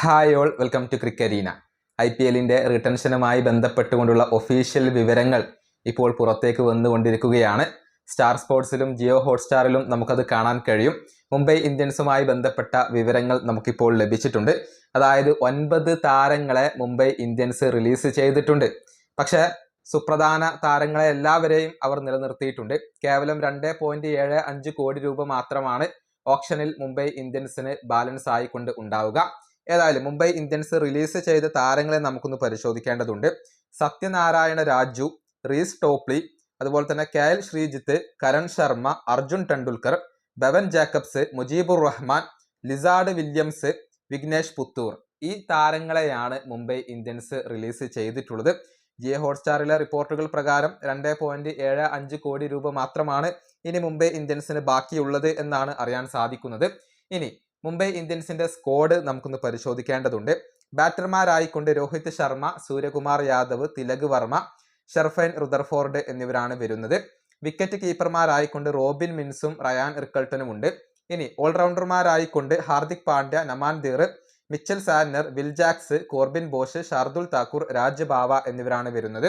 Hi all welcome to Crickareena. I P എല്ലിന്റെ റിട്ടൻഷനുമായി ബന്ധപ്പെട്ടുകൊണ്ടുള്ള ഒഫീഷ്യൽ വിവരങ്ങൾ ഇപ്പോൾ പുറത്തേക്ക് വന്നുകൊണ്ടിരിക്കുകയാണ്. സ്റ്റാർ സ്പോർട്സിലും ജിയോ ഹോട്ട്സ്റ്റാറിലും നമുക്കത് കാണാൻ കഴിയും. മുംബൈ ഇന്ത്യൻസുമായി ബന്ധപ്പെട്ട വിവരങ്ങൾ നമുക്കിപ്പോൾ ലഭിച്ചിട്ടുണ്ട്. അതായത് ഒൻപത് താരങ്ങളെ മുംബൈ ഇന്ത്യൻസ് റിലീസ് ചെയ്തിട്ടുണ്ട്. പക്ഷേ സുപ്രധാന താരങ്ങളെ എല്ലാവരെയും അവർ നിലനിർത്തിയിട്ടുണ്ട്. കേവലം രണ്ട് പോയിന്റ് ഏഴ് അഞ്ച് കോടി രൂപ മാത്രമാണ് ഓപ്ഷനിൽ മുംബൈ ഇന്ത്യൻസിന് ബാലൻസ് ആയിക്കൊണ്ട് ഉണ്ടാവുക. ഏതായാലും മുംബൈ ഇന്ത്യൻസ് റിലീസ് ചെയ്ത താരങ്ങളെ നമുക്കൊന്ന് പരിശോധിക്കേണ്ടതുണ്ട്. സത്യനാരായണ രാജു റീസ് ടോപ്ലി അതുപോലെ തന്നെ K L Sreejith Karan Sharma Arjun Tendulkar Bevon Jacobs Mujeebur Rahman Lizaad Williams Vignesh Puthur. ഈ താരങ്ങളെയാണ് മുംബൈ ഇന്ത്യൻസ് റിലീസ് ചെയ്തിട്ടുള്ളത്. ജിയ ഹോട്ട്സ്റ്റാറിലെ റിപ്പോർട്ടുകൾ പ്രകാരം രണ്ട് പോയിന്റ് ഏഴ് അഞ്ച് കോടി രൂപ മാത്രമാണ് ഇനി മുംബൈ ഇന്ത്യൻസിന് ബാക്കിയുള്ളത് എന്നാണ് അറിയാൻ സാധിക്കുന്നത്. ഇനി മുംബൈ ഇന്ത്യൻസിന്റെ സ്ക്വാഡ് നമുക്കൊന്ന് പരിശോധിക്കേണ്ടതുണ്ട്. ബാറ്റർമാരായിക്കൊണ്ട് രോഹിത് ശർമ്മ സൂര്യകുമാർ യാദവ് തിലക് വർമ്മ ഷെർഫൈൻ റുദർഫോർഡ് എന്നിവരാണ് വരുന്നത്. വിക്കറ്റ് കീപ്പർമാരായിക്കൊണ്ട് റോബിൻ മിൻസും റയാൻ റിക്കൾട്ടനും ഉണ്ട്. ഇനി ഓൾറൗണ്ടർമാരായിക്കൊണ്ട് Hardik Pandya Naman Dhir Mitchell Santner Will Jacks Corbin Bosch Shardul Thakur Raj Bawa എന്നിവരാണ് വരുന്നത്.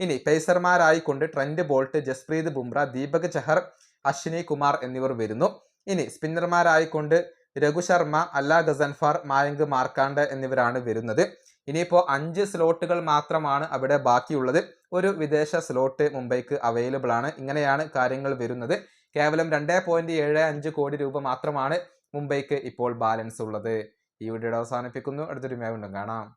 ഇനി പേസർമാരായിക്കൊണ്ട് ട്രെൻഡ് ബോൾട്ട് ജസ്പ്രീത് ബുംറ ദീപക് ചഹർ അശ്വിനി കുമാർ എന്നിവർ വരുന്നു. ഇനി സ്പിന്നർമാരായിക്കൊണ്ട് രഘു ശർമ്മ അല്ല ഗസൻഫാർ മായങ്ക് മാർക്കാണ്ട് എന്നിവരാണ് വരുന്നത്. ഇനിയിപ്പോൾ അഞ്ച് സ്ലോട്ടുകൾ മാത്രമാണ് അവിടെ ബാക്കിയുള്ളത്. ഒരു വിദേശ സ്ലോട്ട് മുംബൈക്ക് അവൈലബിൾ ആണ്. ഇങ്ങനെയാണ് കാര്യങ്ങൾ വരുന്നത്. കേവലം രണ്ട് പോയിന്റ് ഏഴ് അഞ്ച് കോടി രൂപ മാത്രമാണ് മുംബൈക്ക് ഇപ്പോൾ ബാലൻസ് ഉള്ളത്. ഈ വീഡിയോ അവസാനിപ്പിക്കുന്നു. അടുത്തൊരു മേവുണ്ടും കാണാം.